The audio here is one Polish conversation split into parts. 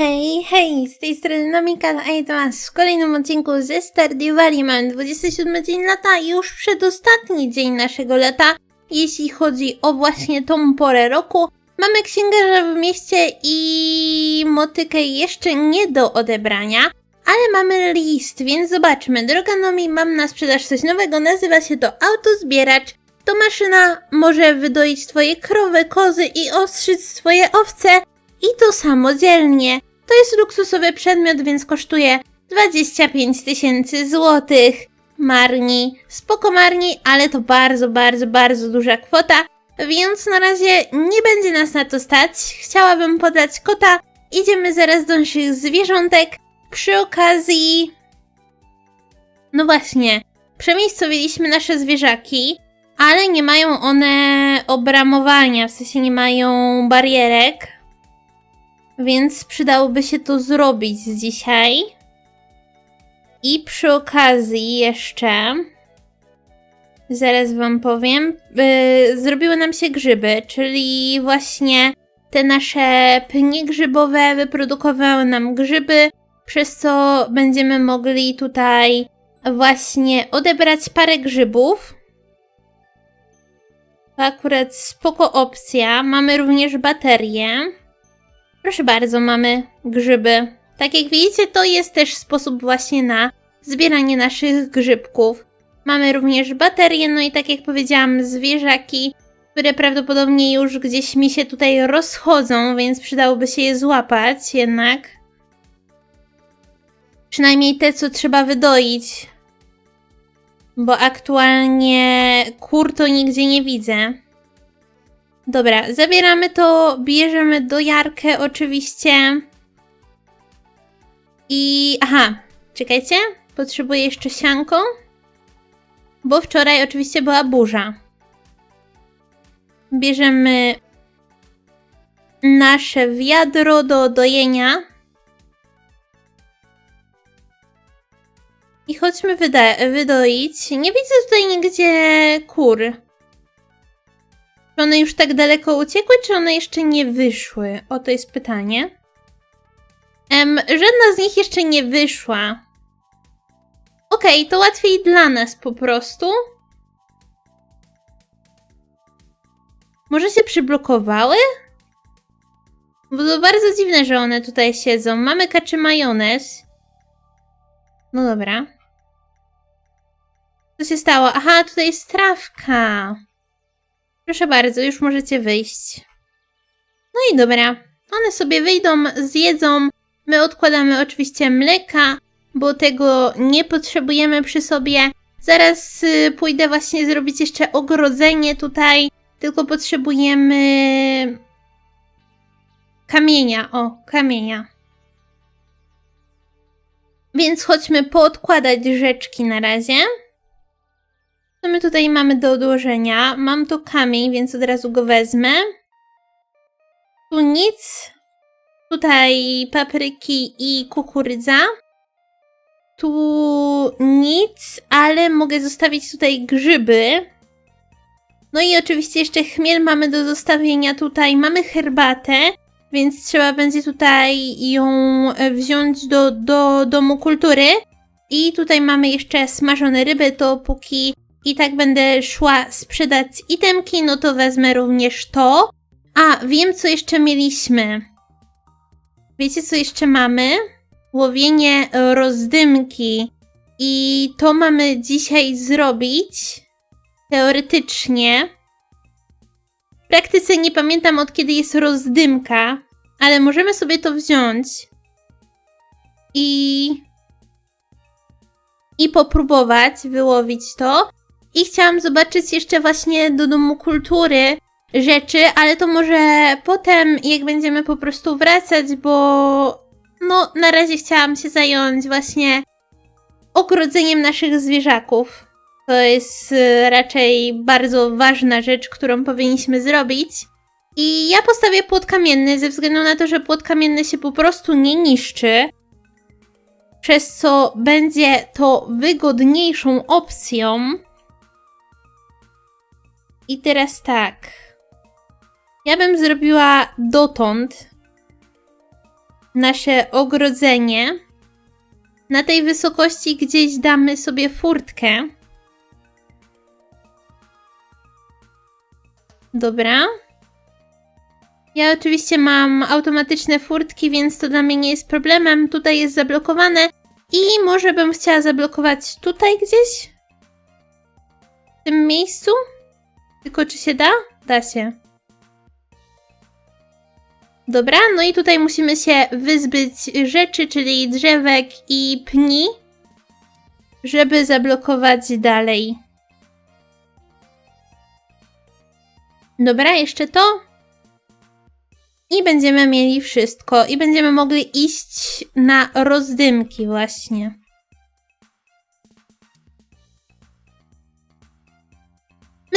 Hej, hej, z tej strony Nomika, a ja was w kolejnym odcinku ze Stardew Valley. Mamy 27 dzień lata i już przedostatni dzień naszego lata, jeśli chodzi o właśnie tą porę roku. Mamy księgarza w mieście i motykę jeszcze nie do odebrania, ale mamy list, więc zobaczmy. Droga Nomi, mam na sprzedaż coś nowego, nazywa się to autozbieracz. To maszyna może wydoić twoje krowy, kozy i ostrzyc twoje owce i to samodzielnie. To jest luksusowy przedmiot, więc kosztuje 25 tysięcy złotych. Marni, spoko marni, ale to bardzo, bardzo, bardzo duża kwota, więc na razie nie będzie nas na to stać. Chciałabym podać kota. Idziemy zaraz do naszych zwierzątek. Przy okazji... No właśnie, przemiejscowiliśmy nasze zwierzaki, ale nie mają one obramowania, w sensie nie mają barierek. Więc przydałoby się to zrobić dzisiaj. I przy okazji jeszcze. Zaraz wam powiem. Yy, zrobiły nam się grzyby, czyli właśnie te nasze pnie grzybowe wyprodukowały nam grzyby, przez co będziemy mogli tutaj właśnie odebrać parę grzybów. To akurat spoko opcja. Mamy również baterię. Proszę bardzo, mamy grzyby. Tak jak widzicie, to jest też sposób właśnie na zbieranie naszych grzybków. Mamy również baterie, no i tak jak powiedziałam, zwierzaki, które prawdopodobnie już gdzieś mi się tutaj rozchodzą, więc przydałoby się je złapać jednak. Przynajmniej te, co trzeba wydoić. Bo aktualnie kur to nigdzie nie widzę. Dobra, zabieramy to, bierzemy do Jarkę oczywiście. I aha, czekajcie, potrzebuję jeszcze sianko, bo wczoraj oczywiście była burza. Bierzemy nasze wiadro do dojenia. I chodźmy wydoić. Nie widzę tutaj nigdzie kur. Czy one już tak daleko uciekły, czy one jeszcze nie wyszły? O, to jest pytanie. Em, żadna z nich jeszcze nie wyszła. Okej, to łatwiej dla nas po prostu. Może się przyblokowały? Bo to bardzo dziwne, że one tutaj siedzą. Mamy kaczy majonez. No dobra. Co się stało? Aha, tutaj jest trawka. Proszę bardzo, już możecie wyjść. No i dobra. One sobie wyjdą, zjedzą. My odkładamy oczywiście mleka, bo tego nie potrzebujemy przy sobie. Zaraz y, pójdę właśnie zrobić jeszcze ogrodzenie tutaj, tylko potrzebujemy kamienia. O, kamienia. Więc chodźmy poodkładać rzeczki na razie. Co my tutaj mamy do odłożenia? Mam tu kamień, więc od razu go wezmę. Tu nic. Tutaj papryki i kukurydza. Tu nic, ale mogę zostawić tutaj grzyby. No i oczywiście jeszcze chmiel mamy do zostawienia tutaj. Mamy herbatę, więc trzeba będzie tutaj ją e, wziąć do, do domu kultury. I tutaj mamy jeszcze smażone ryby, to póki i tak będę szła sprzedać itemki, no to wezmę również to. A, wiem co jeszcze mieliśmy. Wiecie co jeszcze mamy? Łowienie rozdymki. I to mamy dzisiaj zrobić. Teoretycznie. W praktyce nie pamiętam od kiedy jest rozdymka, ale możemy sobie to wziąć. I. I popróbować wyłowić to. I chciałam zobaczyć jeszcze właśnie do Domu Kultury rzeczy, ale to może potem, jak będziemy po prostu wracać, bo no na razie chciałam się zająć właśnie ogrodzeniem naszych zwierzaków. To jest y, raczej bardzo ważna rzecz, którą powinniśmy zrobić. I ja postawię płot kamienny ze względu na to, że płot kamienny się po prostu nie niszczy. Przez co będzie to wygodniejszą opcją. I teraz tak. Ja bym zrobiła dotąd nasze ogrodzenie. Na tej wysokości gdzieś damy sobie furtkę. Dobra. Ja oczywiście mam automatyczne furtki, więc to dla mnie nie jest problemem. Tutaj jest zablokowane i może bym chciała zablokować tutaj gdzieś? W tym miejscu? Tylko czy się da? Da się. Dobra, no i tutaj musimy się wyzbyć rzeczy, czyli drzewek i pni, żeby zablokować dalej. Dobra, jeszcze to. I będziemy mieli wszystko. I będziemy mogli iść na rozdymki właśnie.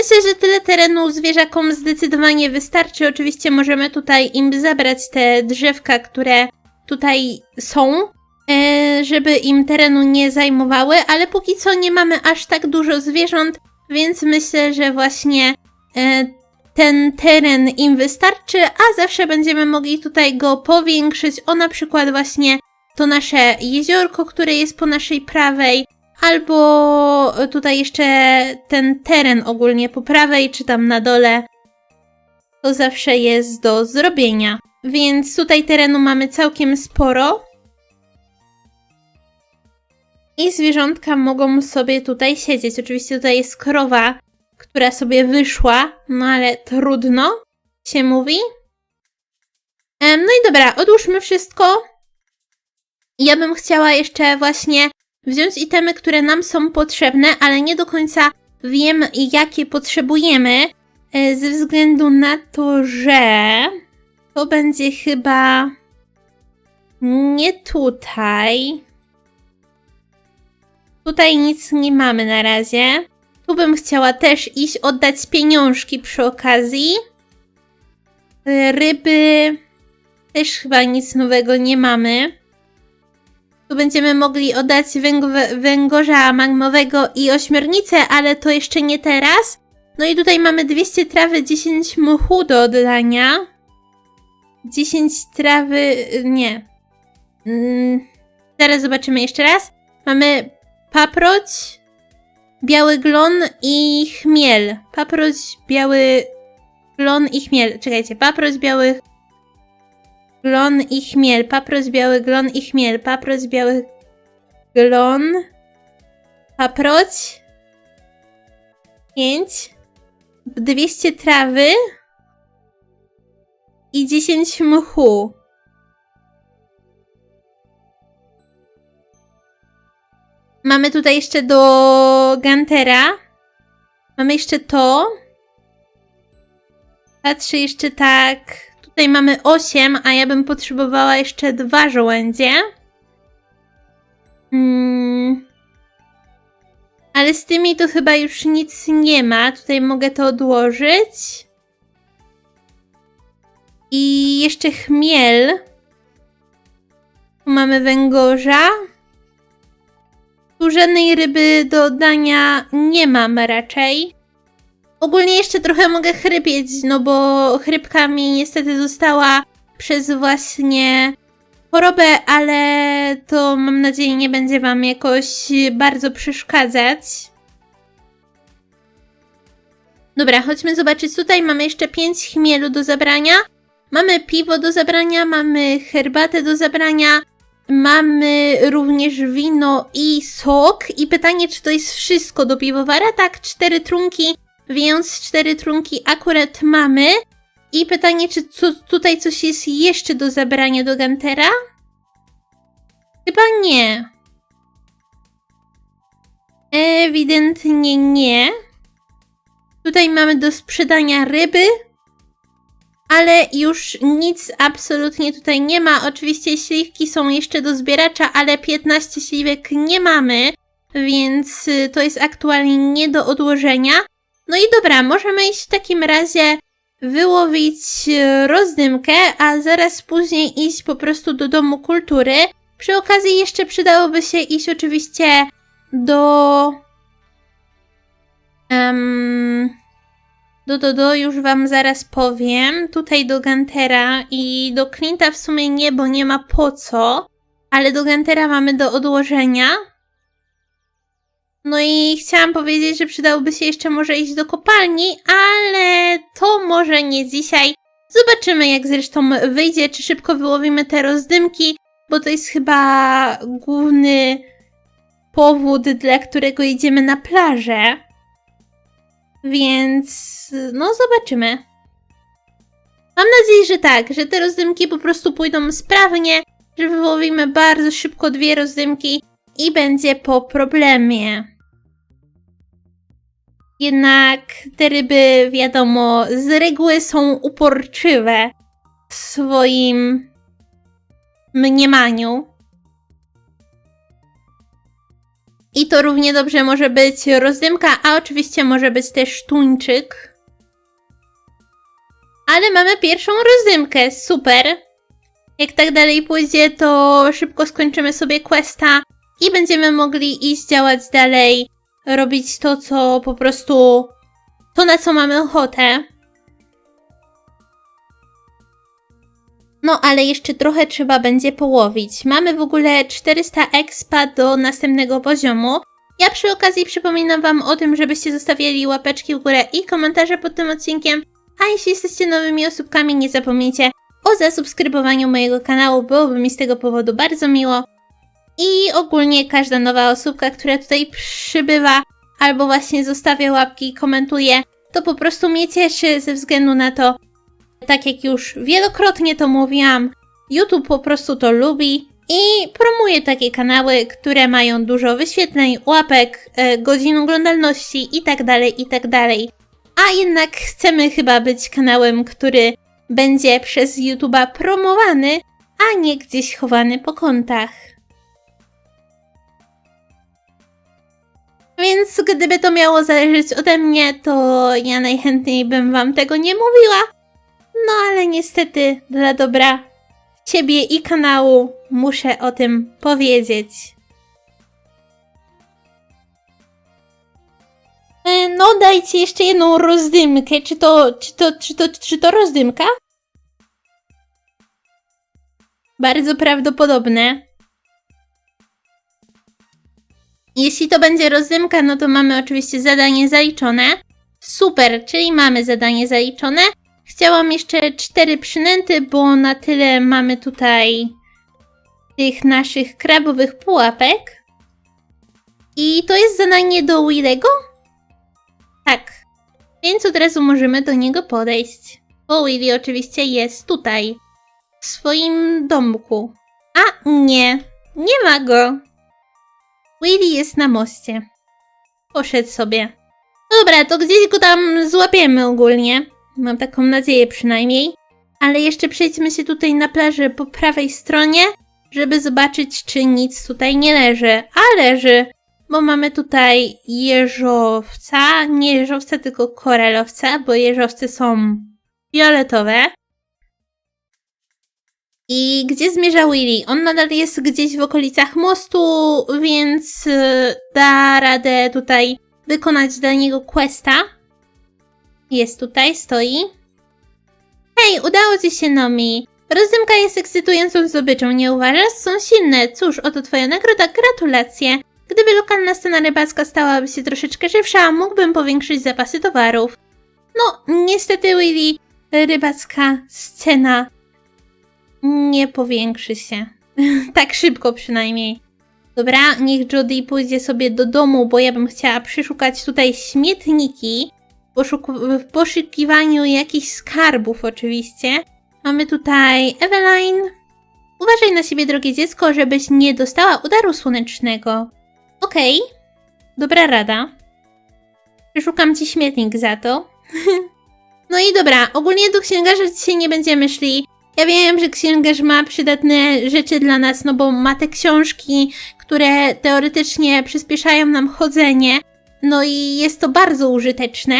Myślę, że tyle terenu zwierzakom zdecydowanie wystarczy. Oczywiście możemy tutaj im zabrać te drzewka, które tutaj są, e, żeby im terenu nie zajmowały, ale póki co nie mamy aż tak dużo zwierząt, więc myślę, że właśnie e, ten teren im wystarczy, a zawsze będziemy mogli tutaj go powiększyć o na przykład właśnie to nasze jeziorko, które jest po naszej prawej, albo tutaj jeszcze ten teren ogólnie po prawej, czy tam na dole. To zawsze jest do zrobienia. Więc tutaj terenu mamy całkiem sporo. I zwierzątka mogą sobie tutaj siedzieć. Oczywiście tutaj jest krowa, która sobie wyszła, no ale trudno się mówi. No i dobra, odłóżmy wszystko. Ja bym chciała jeszcze właśnie wziąć itemy, które nam są potrzebne, ale nie do końca wiem, jakie potrzebujemy, e, ze względu na to, że to będzie chyba nie tutaj. Tutaj nic nie mamy na razie. Tu bym chciała też iść oddać pieniążki przy okazji. E, Ryby też chyba nic nowego nie mamy. Tu będziemy mogli oddać węg- węgorza magmowego i ośmiornicę, ale to jeszcze nie teraz. No i tutaj mamy 200 trawy, 10 mchu do oddania. 10 trawy, y, nie. Mm, zaraz zobaczymy jeszcze raz. Mamy paproć, biały glon i chmiel. Paproć, biały glon i chmiel. Czekajcie, paproć, biały glon i chmiel. Paproć, biały glon i chmiel. Paproć, biały glon. Paproć. 5. 200 trawy. I 10 mchu. Mamy tutaj jeszcze do Gantera. Mamy jeszcze to. Patrzę jeszcze tak. Tutaj mamy 8, a ja bym potrzebowała jeszcze dwa żołędzie. Mm. Ale z tymi to chyba już nic nie ma. Tutaj mogę to odłożyć. I jeszcze chmiel. Tu mamy węgorza. Tu żadnej ryby do oddania nie mam raczej. Ogólnie jeszcze trochę mogę chrypieć, no bo chrypka mi niestety została przez właśnie chorobę, ale to mam nadzieję nie będzie Wam jakoś bardzo przeszkadzać. Dobra, chodźmy zobaczyć. Tutaj mamy jeszcze 5 chmielu do zabrania. Mamy piwo do zabrania, mamy herbatę do zabrania, mamy również wino i sok. I pytanie, czy to jest wszystko do piwowara? Tak, cztery trunki, więc cztery trunki akurat mamy. I pytanie, czy co, tutaj coś jest jeszcze do zabrania do Gantera? Chyba nie. Ewidentnie nie. Tutaj mamy do sprzedania ryby, ale już nic absolutnie tutaj nie ma. Oczywiście śliwki są jeszcze do zbieracza, ale 15 śliwek nie mamy, więc y, to jest aktualnie nie do odłożenia. No i dobra, możemy iść w takim razie wyłowić y, rozdymkę, a zaraz później iść po prostu do Domu Kultury. Przy okazji jeszcze przydałoby się iść oczywiście do... em, Do, do, do, już wam zaraz powiem. Tutaj do Gantera i do Clint'a w sumie nie, bo nie ma po co. Ale do Gantera mamy do odłożenia. No i chciałam powiedzieć, że przydałoby się jeszcze może iść do kopalni, ale to może nie dzisiaj. Zobaczymy, jak zresztą wyjdzie, czy szybko wyłowimy te rozdymki, bo to jest chyba główny powód, dla którego idziemy na plażę. Więc no zobaczymy. Mam nadzieję, że tak, że te rozdymki po prostu pójdą sprawnie, że wyłowimy bardzo szybko dwie rozdymki i będzie po problemie. Jednak te ryby, wiadomo, z reguły są uporczywe w swoim mniemaniu. I to równie dobrze może być rozdymka, a oczywiście może być też tuńczyk. Ale mamy pierwszą rozdymkę, super. Jak tak dalej pójdzie, to szybko skończymy sobie questa i będziemy mogli iść działać dalej, robić to, co po prostu to, na co mamy ochotę. No, ale jeszcze trochę trzeba będzie połowić. Mamy w ogóle 400 expa do następnego poziomu. Ja przy okazji przypominam Wam o tym, żebyście zostawiali łapeczki w górę i komentarze pod tym odcinkiem. A jeśli jesteście nowymi osóbkami, nie zapomnijcie o zasubskrybowaniu mojego kanału, byłoby mi z tego powodu bardzo miło. I ogólnie każda nowa osóbka, która tutaj przybywa, albo właśnie zostawia łapki i komentuje, to po prostu mnie cieszy ze względu na to, tak jak już wielokrotnie to mówiłam, YouTube po prostu to lubi i promuje takie kanały, które mają dużo wyświetleń, łapek, e, godzin oglądalności itd., itd. A jednak chcemy chyba być kanałem, który będzie przez YouTube'a promowany, a nie gdzieś chowany po kątach. Więc gdyby to miało zależeć ode mnie, to ja najchętniej bym wam tego nie mówiła. No ale niestety, dla dobra ciebie i kanału muszę o tym powiedzieć. E, No, dajcie jeszcze jedną rozdymkę. Czy to, czy to, czy to, czy to rozdymka? Bardzo prawdopodobne. Jeśli to będzie rozdymka, no to mamy oczywiście zadanie zaliczone. Super, czyli mamy zadanie zaliczone. Chciałam jeszcze cztery przynęty, bo na tyle mamy tutaj tych naszych krabowych pułapek. I to jest zadanie do Willego? Tak. Więc od razu możemy do niego podejść. Bo Willy oczywiście jest tutaj. W swoim domku. A nie, nie ma go. Willy jest na moście. Poszedł sobie. Dobra, to gdzieś go tam złapiemy ogólnie. Mam taką nadzieję przynajmniej. Ale jeszcze przejdźmy się tutaj na plaży po prawej stronie, żeby zobaczyć, czy nic tutaj nie leży. A leży, bo mamy tutaj jeżowca. Nie jeżowca, tylko koralowca, bo jeżowce są fioletowe. I gdzie zmierza Willy? On nadal jest gdzieś w okolicach mostu, więc y, da radę tutaj wykonać dla niego questa. Jest tutaj, stoi. Hej, udało ci się, Nomi. Rozdymka jest ekscytującą zdobyczą, nie uważasz? Są silne. Cóż, oto twoja nagroda, gratulacje. Gdyby lokalna scena rybacka stałaby się troszeczkę żywsza, mógłbym powiększyć zapasy towarów. No, niestety, Willy, rybacka scena nie powiększy się. tak szybko przynajmniej. Dobra, niech Jodie pójdzie sobie do domu, bo ja bym chciała przeszukać tutaj śmietniki w poszukiwaniu jakichś skarbów oczywiście. Mamy tutaj Eveline. Uważaj na siebie, drogie dziecko, żebyś nie dostała udaru słonecznego. Okej, dobra rada. Przeszukam ci śmietnik za to. no i dobra, ogólnie do księgarza dzisiaj nie będziemy szli. Ja wiem, że księgarz ma przydatne rzeczy dla nas, no bo ma te książki, które teoretycznie przyspieszają nam chodzenie. No i jest to bardzo użyteczne,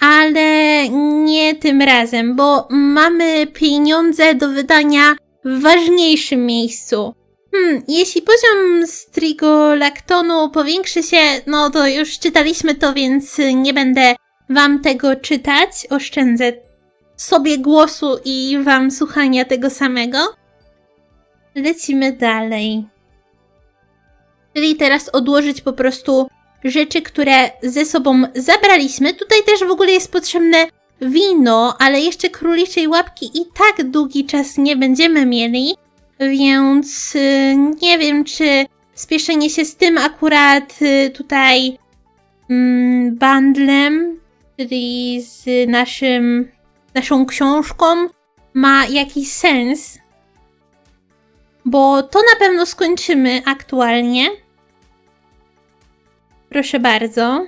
ale nie tym razem, bo mamy pieniądze do wydania w ważniejszym miejscu. Hmm, jeśli poziom strigolaktonu powiększy się, no to już czytaliśmy to, więc nie będę wam tego czytać, oszczędzę sobie głosu i wam słuchania tego samego. Lecimy dalej. Czyli teraz odłożyć po prostu rzeczy, które ze sobą zabraliśmy. Tutaj też w ogóle jest potrzebne wino, ale jeszcze króliczej łapki i tak długi czas nie będziemy mieli, więc y, nie wiem, czy spieszenie się z tym akurat y, tutaj mm, bundlem, czyli z naszym, naszą książką ma jakiś sens, bo to na pewno skończymy aktualnie. Proszę bardzo.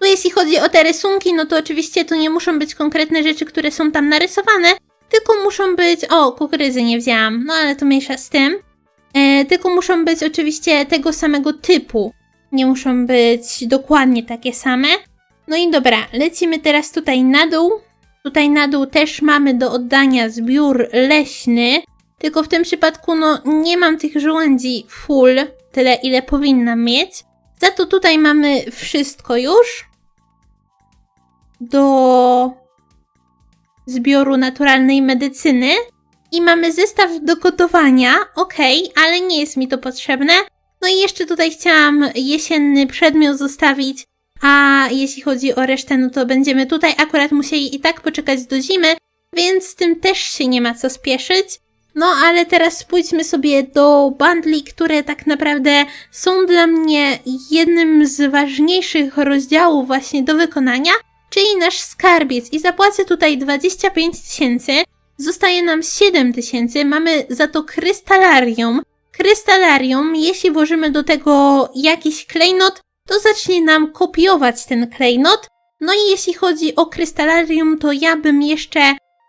Tu jeśli chodzi o te rysunki, no to oczywiście to nie muszą być konkretne rzeczy, które są tam narysowane, tylko muszą być... O, kukurydzy nie wzięłam, no ale to mniejsza z tym. E, tylko muszą być oczywiście tego samego typu. Nie muszą być dokładnie takie same. No i dobra, lecimy teraz tutaj na dół. Tutaj na dół też mamy do oddania zbiór leśny, tylko w tym przypadku no nie mam tych żołędzi full, tyle ile powinnam mieć. Za to tutaj mamy wszystko już do zbioru naturalnej medycyny. I mamy zestaw do gotowania, ok, ale nie jest mi to potrzebne. No i jeszcze tutaj chciałam jesienny przedmiot zostawić, a jeśli chodzi o resztę, no to będziemy tutaj akurat musieli i tak poczekać do zimy, więc z tym też się nie ma co spieszyć. No ale teraz pójdźmy sobie do bundli, które tak naprawdę są dla mnie jednym z ważniejszych rozdziałów właśnie do wykonania, czyli nasz skarbiec i zapłacę tutaj 25 tysięcy, zostaje nam 7 tysięcy, mamy za to krystalarium. Krystalarium, jeśli włożymy do tego jakiś klejnot, to zacznie nam kopiować ten klejnot. No i jeśli chodzi o krystalarium, to ja bym jeszcze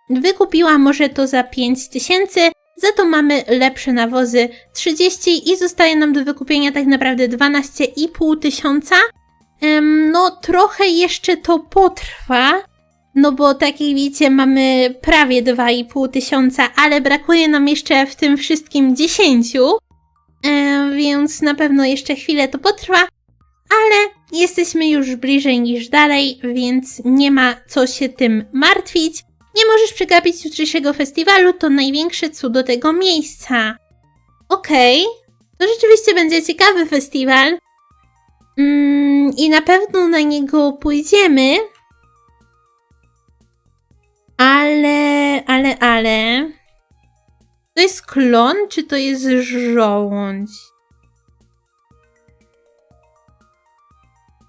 wykupiła może to za 5 tysięcy, za to mamy lepsze nawozy 30 i zostaje nam do wykupienia tak naprawdę 12,5 tysiąca. No trochę jeszcze to potrwa, no bo tak jak widzicie mamy prawie 2,5 tysiąca, ale brakuje nam jeszcze w tym wszystkim 10, em, więc na pewno jeszcze chwilę to potrwa, ale jesteśmy już bliżej niż dalej, więc nie ma co się tym martwić. Nie możesz przegapić jutrzejszego festiwalu, to największe cudo tego miejsca. Okej, to rzeczywiście będzie ciekawy festiwal. Mm, I na pewno na niego pójdziemy. Ale, ale, ale. To jest klon, czy to jest żołądź?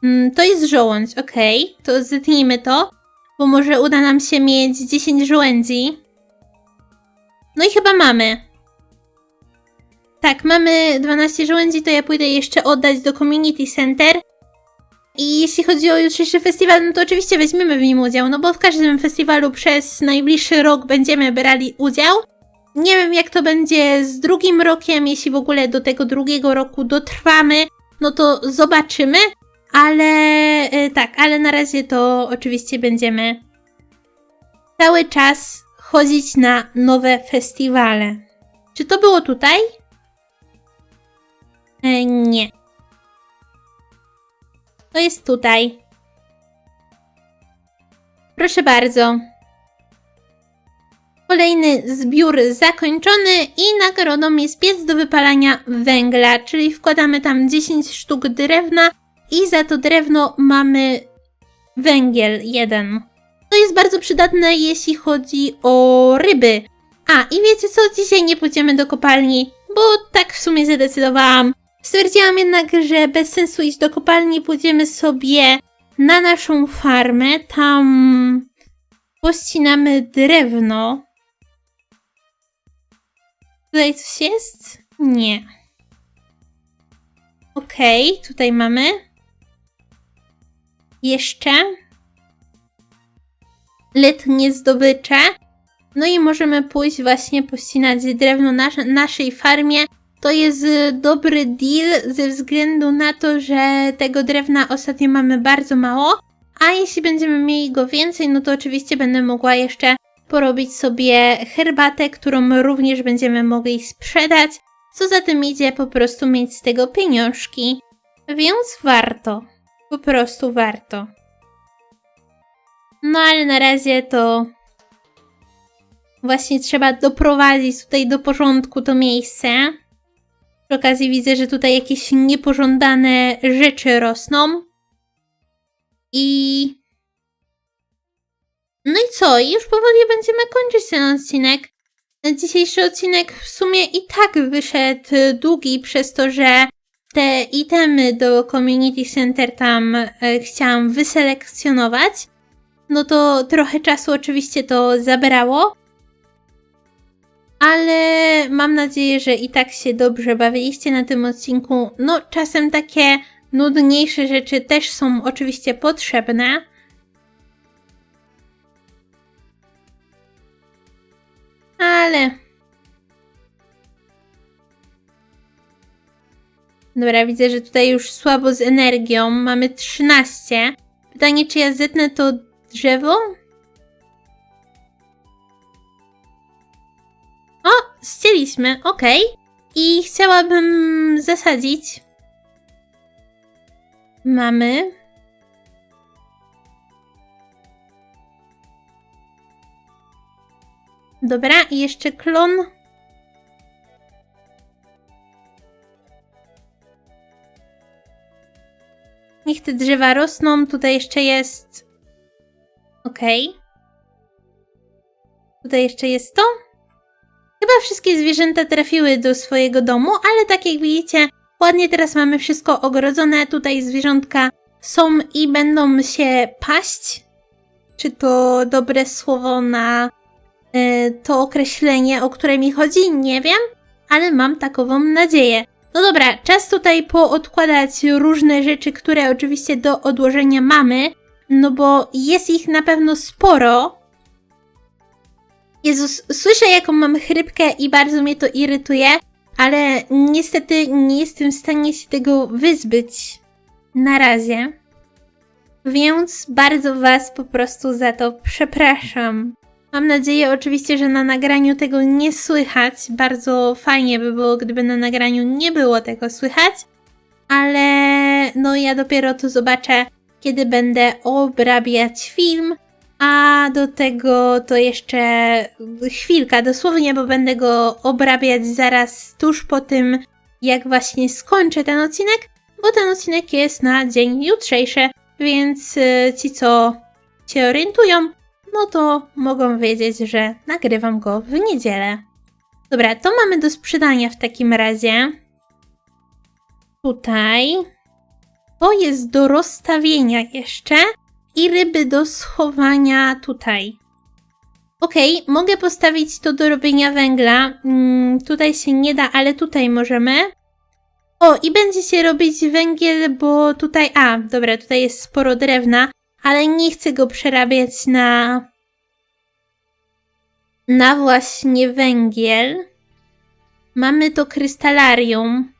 Mm, to jest żołądź, okej. To zetnijmy to, bo może uda nam się mieć 10 żołędzi. No i chyba mamy. Tak, mamy 12 żołędzi, to ja pójdę jeszcze oddać do Community Center. I jeśli chodzi o jutrzejszy festiwal, no to oczywiście weźmiemy w nim udział, no bo w każdym festiwalu przez najbliższy rok będziemy brali udział. Nie wiem jak to będzie z drugim rokiem, jeśli w ogóle do tego drugiego roku dotrwamy, no to zobaczymy. Ale e, tak, ale na razie to oczywiście będziemy cały czas chodzić na nowe festiwale. Czy to było tutaj? E, nie. To jest tutaj. Proszę bardzo. Kolejny zbiór zakończony i nagrodą jest piec do wypalania węgla, czyli wkładamy tam 10 sztuk drewna i za to drewno mamy węgiel jeden. To jest bardzo przydatne, jeśli chodzi o ryby. A, i wiecie co? Dzisiaj nie pójdziemy do kopalni, bo tak w sumie zadecydowałam. Stwierdziłam jednak, że bez sensu iść do kopalni, pójdziemy sobie na naszą farmę, tam pościnamy drewno. Tutaj coś jest? Nie. Okej, okay, tutaj mamy. Jeszcze. Letnie zdobycze. No i możemy pójść właśnie pościnać drewno na naszej farmie. To jest dobry deal ze względu na to, że tego drewna ostatnio mamy bardzo mało. A jeśli będziemy mieli go więcej, no to oczywiście będę mogła jeszcze porobić sobie herbatę, którą również będziemy mogli sprzedać. Co za tym idzie, po prostu mieć z tego pieniążki. Więc warto. Po prostu warto. No ale na razie to właśnie trzeba doprowadzić tutaj do porządku to miejsce. Przy okazji widzę, że tutaj jakieś niepożądane rzeczy rosną. I. No i co? Już powoli będziemy kończyć ten odcinek. Dzisiejszy odcinek w sumie i tak wyszedł długi, przez to, że te itemy do Community Center tam e, chciałam wyselekcjonować. No to trochę czasu oczywiście to zabrało. Ale mam nadzieję, że i tak się dobrze bawiliście na tym odcinku. No, czasem takie nudniejsze rzeczy też są oczywiście potrzebne. Ale. Dobra, widzę, że tutaj już słabo z energią. Mamy 13. Pytanie, czy ja zetnę to drzewo? O, ścięliśmy, okej. I chciałabym zasadzić. Mamy. Dobra, i jeszcze klon. Niech te drzewa rosną. Tutaj jeszcze jest. Okej. Tutaj jeszcze jest to. Chyba wszystkie zwierzęta trafiły do swojego domu, ale tak jak widzicie, ładnie teraz mamy wszystko ogrodzone. Tutaj zwierzątka są i będą się paść. Czy to dobre słowo na e, to określenie, o które mi chodzi? Nie wiem, ale mam takową nadzieję. No dobra, czas tutaj poodkładać różne rzeczy, które oczywiście do odłożenia mamy, no bo jest ich na pewno sporo. Jezus, słyszę jaką mam chrypkę i bardzo mnie to irytuje, ale niestety nie jestem w stanie się tego wyzbyć na razie. Więc bardzo Was po prostu za to przepraszam. Mam nadzieję oczywiście, że na nagraniu tego nie słychać. Bardzo fajnie by było, gdyby na nagraniu nie było tego słychać. Ale no ja dopiero to zobaczę, kiedy będę obrabiać film. A do tego to jeszcze chwilka, dosłownie, bo będę go obrabiać zaraz tuż po tym, jak właśnie skończę ten odcinek, bo ten odcinek jest na dzień jutrzejszy, więc y, ci, co się orientują, no to mogą wiedzieć, że nagrywam go w niedzielę. Dobra, to mamy do sprzedania w takim razie. Tutaj. To jest do rozstawienia jeszcze. I ryby do schowania tutaj. Okej, mogę postawić to do robienia węgla. Mm, tutaj się nie da, ale tutaj możemy. O, i będzie się robić węgiel, bo tutaj... A, dobra, tutaj jest sporo drewna, ale nie chcę go przerabiać na... Na właśnie węgiel. Mamy to krystalarium.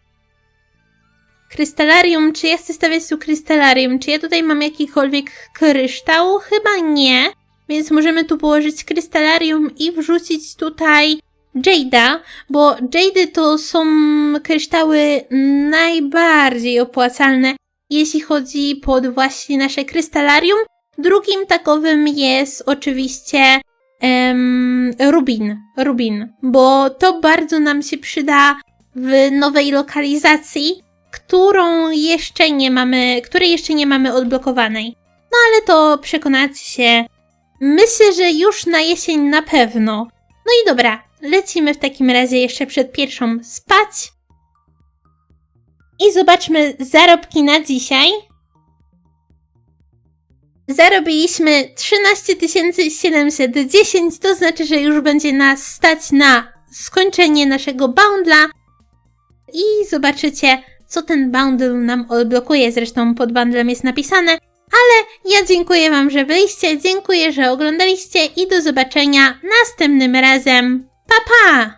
Krystalarium, czy ja chcę stawiać tu krystalarium? Czy ja tutaj mam jakikolwiek kryształ? Chyba nie. Więc możemy tu położyć krystalarium i wrzucić tutaj Jade'a, bo Jade'y to są kryształy najbardziej opłacalne, jeśli chodzi pod właśnie nasze krystalarium. Drugim takowym jest oczywiście em, Rubin, Rubin, bo to bardzo nam się przyda w nowej lokalizacji, którą jeszcze nie mamy, której jeszcze nie mamy odblokowanej. No ale to przekonacie się. Myślę, że już na jesień na pewno. No i dobra, lecimy w takim razie jeszcze przed pierwszą spać. I zobaczmy zarobki na dzisiaj. Zarobiliśmy 13 710, to znaczy, że już będzie nas stać na skończenie naszego bundla. I zobaczycie, co ten bundle nam odblokuje. Zresztą pod bundlem jest napisane. Ale ja dziękuję Wam, że byliście, dziękuję, że oglądaliście i do zobaczenia następnym razem. Pa pa!